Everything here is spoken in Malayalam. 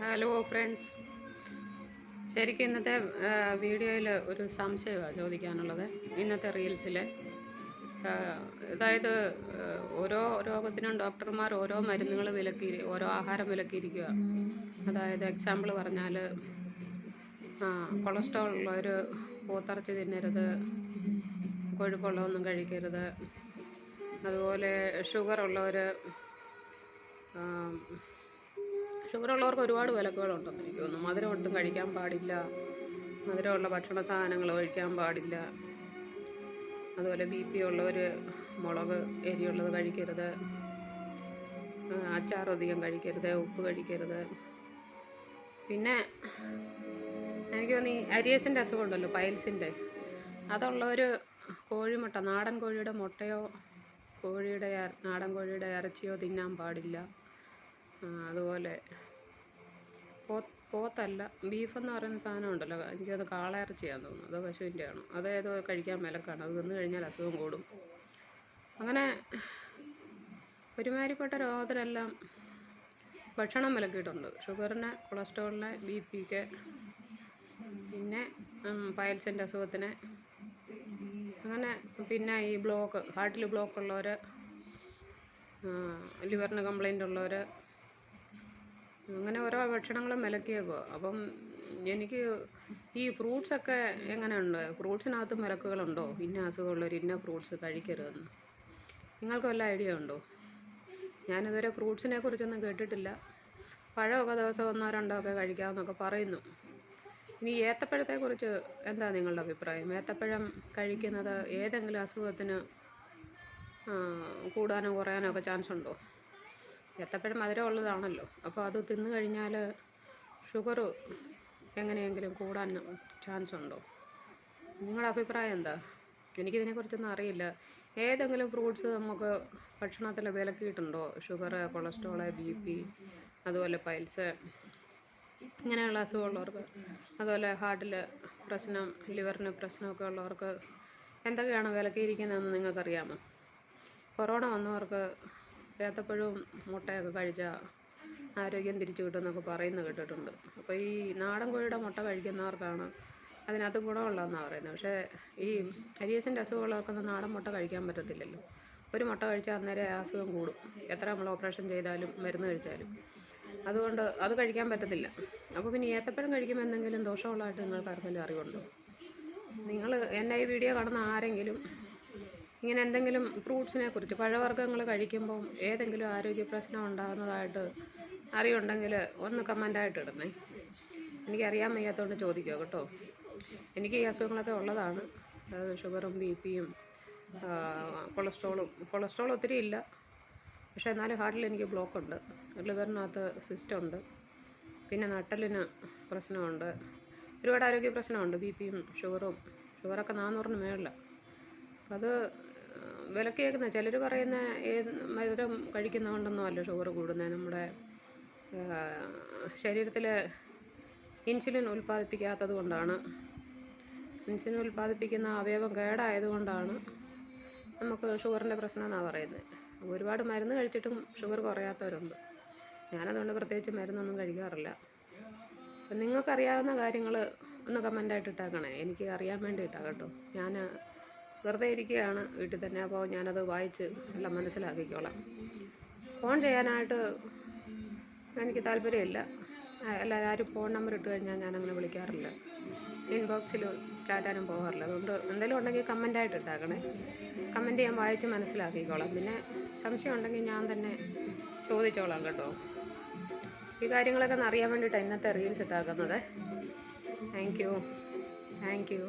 ഹലോ ഫ്രണ്ട്സ് ശരിക്കും ഇന്നത്തെ വീഡിയോയിൽ ഒരു സംശയമാണ് ചോദിക്കാനുള്ളത്. ഇന്നത്തെ റീൽസിൽ അതായത് ഓരോ രോഗത്തിനും ഡോക്ടർമാർ ഓരോ മരുന്നുകൾ വിലക്കി ഓരോ ആഹാരം വിലക്കിയിരിക്കുക അതായത് എക്സാമ്പിൾ പറഞ്ഞാൽ കൊളസ്ട്രോൾ ഉള്ളവർ പൂത്തറച്ച് തിന്നരുത് കൊഴുപ്പുള്ളതൊന്നും കഴിക്കരുത്. അതുപോലെ ഷുഗർ ഉള്ളവർ ഷുഗർ ഉള്ളവർക്ക് ഒരുപാട് വിലക്കുകളുണ്ടെന്ന് എനിക്ക് തോന്നുന്നു മധുരം ഒട്ടും കഴിക്കാൻ പാടില്ല. മധുരമുള്ള ഭക്ഷണ സാധനങ്ങൾ കഴിക്കാൻ പാടില്ല. അതുപോലെ ബി പി ഉള്ളവർ മുളക് എരിയുള്ളത് കഴിക്കരുത്. അച്ചാർ അധികം കഴിക്കരുത് ഉപ്പ് കഴിക്കരുത്. പിന്നെ എനിക്ക് തോന്നി അരിയസിന്റെ അസുഖം ഉണ്ടല്ലോ പൈൽസിന്റെ. അതുള്ളവർ കോഴിമുട്ട നാടൻ കോഴിയുടെ മുട്ടയോ കോഴിയുടെ നാടൻ കോഴിയുടെ ഇറച്ചിയോ തിന്നാൻ പാടില്ല. അതുപോലെ. പോത്തല്ല. ബീഫ് എന്ന് പറയുന്ന സാധനം ഉണ്ടല്ലോ. എനിക്കത് കാളയിറച്ചിയാന്ന് തോന്നുന്നു. അത് പശുവിന്റെ ആണ് അത് ഏതോ കഴിക്കാൻ വിലക്കാണ് അത് തിന്നു കഴിഞ്ഞാൽ അസുഖം കൂടും. അങ്ങനെ ഒരുമാതിരിപ്പെട്ട രോഗത്തിനെല്ലാം ഭക്ഷണം വിലക്കിയിട്ടുണ്ട് ഷുഗറിന് കൊളസ്ട്രോളിന് ബി പിക്ക് പിന്നെ പയൽസിന്റെ അസുഖത്തിന്. അങ്ങനെ പിന്നെ ഈ ബ്ലോക്ക് ഹാർട്ടിൽ ബ്ലോക്ക് ഉള്ളവർ ലിവറിന് കംപ്ലൈന്റ് ഉള്ളവർ അങ്ങനെ ഓരോ ഭക്ഷണങ്ങളും വിലക്കിയേക്കുക അപ്പം എനിക്ക് ഈ ഫ്രൂട്ട്സൊക്കെ എങ്ങനെയുണ്ട്? ഫ്രൂട്ട്സിനകത്ത് വിലക്കുകളുണ്ടോ ഇന്ന അസുഖമുള്ളവർ ഇന്ന ഫ്രൂട്ട്സ് കഴിക്കരുതെന്ന്. നിങ്ങൾക്ക് വല്ല ഐഡിയ ഉണ്ടോ? ഞാനിതുവരെ ഫ്രൂട്ട്സിനെ കുറിച്ചൊന്നും കേട്ടിട്ടില്ല. പഴമൊക്കെ ദിവസം ഒന്നോ രണ്ടോ ഒക്കെ കഴിക്കാമെന്നൊക്കെ പറയുന്നു. ഇനി ഏത്തപ്പഴത്തെക്കുറിച്ച് എന്താ നിങ്ങളുടെ അഭിപ്രായം? ഏത്തപ്പഴം കഴിക്കുന്നത് ഏതെങ്കിലും അസുഖത്തിന് കൂടാനോ കുറയാനോ ഒക്കെ ചാൻസ് ഉണ്ടോ? ഏത്തപ്പഴം മധുരം ഉള്ളതാണല്ലോ. അപ്പോൾ അത് തിന്നു കഴിഞ്ഞാൽ ഷുഗർ എങ്ങനെയെങ്കിലും കൂടാൻ ചാൻസ് ഉണ്ടോ? നിങ്ങളുടെ അഭിപ്രായം എന്താ? എനിക്കിതിനെക്കുറിച്ചൊന്നും അറിയില്ല. ഏതെങ്കിലും ഫ്രൂട്ട്സ് നമുക്ക് ഭക്ഷണത്തിൽ വിലക്കിയിട്ടുണ്ടോ? ഷുഗർ കൊളസ്ട്രോൾ ബി പി അതുപോലെ പൈൽസ് ഇങ്ങനെയുള്ള അസുഖമുള്ളവർക്ക് അതുപോലെ ഹാർട്ടിൽ പ്രശ്നം ലിവറിന് പ്രശ്നമൊക്കെ ഉള്ളവർക്ക് എന്തൊക്കെയാണ് വിലക്കിയിരിക്കുന്നതെന്ന് നിങ്ങൾക്കറിയാമോ? കൊറോണ വന്നവർക്ക് ഏത്തപ്പഴവും മുട്ടയൊക്കെ കഴിച്ചാൽ ആരോഗ്യം തിരിച്ചു കിട്ടുമെന്നൊക്കെ പറയുന്നത് കേട്ടിട്ടുണ്ട്. അപ്പോൾ ഈ നാടൻ കോഴിയുടെ മുട്ട കഴിക്കുന്നവർക്കാണ് അതിനകത്ത് ഗുണമുള്ളതെന്നാണ് പറയുന്നത്. പക്ഷേ ഈ അരിയസിന്റെ അസുഖമുള്ളവർക്ക് നാടൻ മുട്ട കഴിക്കാൻ പറ്റത്തില്ലല്ലോ. ഒരു മുട്ട കഴിച്ചാൽ അന്നേരം അസുഖം കൂടും. എത്ര നമ്മൾ ഓപ്പറേഷൻ ചെയ്താലും മരുന്ന് കഴിച്ചാലും. അതുകൊണ്ട് അത് കഴിക്കാൻ പറ്റത്തില്ല. അപ്പോൾ പിന്നെ ഏത്തപ്പഴം കഴിക്കുമ്പോൾ എന്തെങ്കിലും ദോഷമുള്ളതായിട്ട് നിങ്ങൾക്ക് ആർക്കെങ്കിലും അറിവുണ്ടോ? നിങ്ങൾ എന്നെ ഈ വീഡിയോ കാണുന്ന ആരെങ്കിലും ഇങ്ങനെ എന്തെങ്കിലും ഫ്രൂട്ട്സിനെ കുറിച്ച് പഴവർഗങ്ങൾ കഴിക്കുമ്പം ഏതെങ്കിലും ആരോഗ്യ പ്രശ്നം ഉണ്ടാകുന്നതായിട്ട് അറിവുണ്ടെങ്കിൽ ഒന്ന് കമന്റായിട്ട് ഇടണേ എനിക്കറിയാൻ വയ്യാത്തതുകൊണ്ട് ചോദിക്കുക കേട്ടോ. എനിക്ക് ഈ അസുഖങ്ങളൊക്കെ ഉള്ളതാണ്. അതായത് ഷുഗറും ബി പിയും കൊളസ്ട്രോളും. കൊളസ്ട്രോൾ ഒത്തിരി ഇല്ല. പക്ഷേ എന്നാലും ഹാർട്ടിൽ എനിക്ക് ബ്ലോക്ക് ഉണ്ട് ലിവറിനകത്ത് സിസ്റ്റം ഉണ്ട്. പിന്നെ നട്ടലിന് പ്രശ്നമുണ്ട്. ഒരുപാട് ആരോഗ്യ പ്രശ്നമുണ്ട്. ബി പിയും ഷുഗറും. ഷുഗറൊക്കെ നാന്നൂറിന് മേളിലാണ് അത് വിലക്കേക്കുന്ന ചിലർ പറയുന്ന ഏത് മധുരം കഴിക്കുന്നതുകൊണ്ടൊന്നും അല്ല ഷുഗർ കൂടുന്നത്. നമ്മുടെ ശരീരത്തിൽ ഇൻസുലിൻ ഉൽപ്പാദിപ്പിക്കാത്തത് കൊണ്ടാണ്. ഇൻസുലിൻ ഉൽപ്പാദിപ്പിക്കുന്ന അവയവം കേടായതുകൊണ്ടാണ് നമുക്ക് ഷുഗറിന്റെ പ്രശ്നം എന്നാണ് പറയുന്നത്. ഒരുപാട് മരുന്ന് കഴിച്ചിട്ടും ഷുഗർ കുറയാത്തവരുണ്ട്. ഞാനതുകൊണ്ട് പ്രത്യേകിച്ച് മരുന്നൊന്നും കഴിക്കാറില്ല. അപ്പം നിങ്ങൾക്കറിയാവുന്ന കാര്യങ്ങൾ ഒന്ന് കമന്റായിട്ട് ഇട്ടേക്കണേ. എനിക്ക് അറിയാൻ വേണ്ടിയിട്ടാണ് കേട്ടോ. ഞാൻ വെറുതെ ഇരിക്കുകയാണ് വീട്ടിൽ തന്നെ. അപ്പോൾ ഞാനത് വായിച്ച് എല്ലാം മനസ്സിലാക്കിക്കോളാം. ഫോൺ ചെയ്യാനായിട്ട് എനിക്ക് താല്പര്യമില്ല. എല്ലാവരും ആരും ഫോൺ നമ്പർ ഇട്ട് കഴിഞ്ഞാൽ ഞാനങ്ങനെ വിളിക്കാറില്ല. ഇൻബോക്സിൽ ചാറ്റാനും പോകാറില്ല. അതുകൊണ്ട് എന്തെങ്കിലും ഉണ്ടെങ്കിൽ കമന്റായിട്ട് ഇട്ടാക്കണേ. കമന്റ് ഞാൻ വായിച്ച് മനസ്സിലാക്കിക്കോളാം. പിന്നെ സംശയം ഉണ്ടെങ്കിൽ ഞാൻ തന്നെ ചോദിച്ചോളാം കേട്ടോ. ഈ കാര്യങ്ങളൊക്കെ ഒന്ന് അറിയാൻ വേണ്ടിയിട്ടാണ് ഇന്നത്തെ reels ഇട്ടാക്കുന്നത്. Thank you thank you